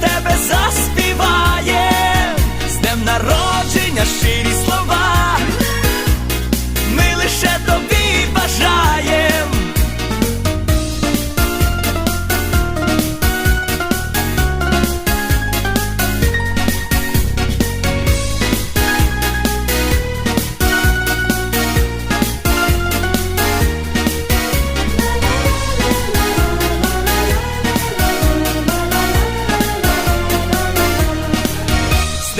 тебе заспіваєм,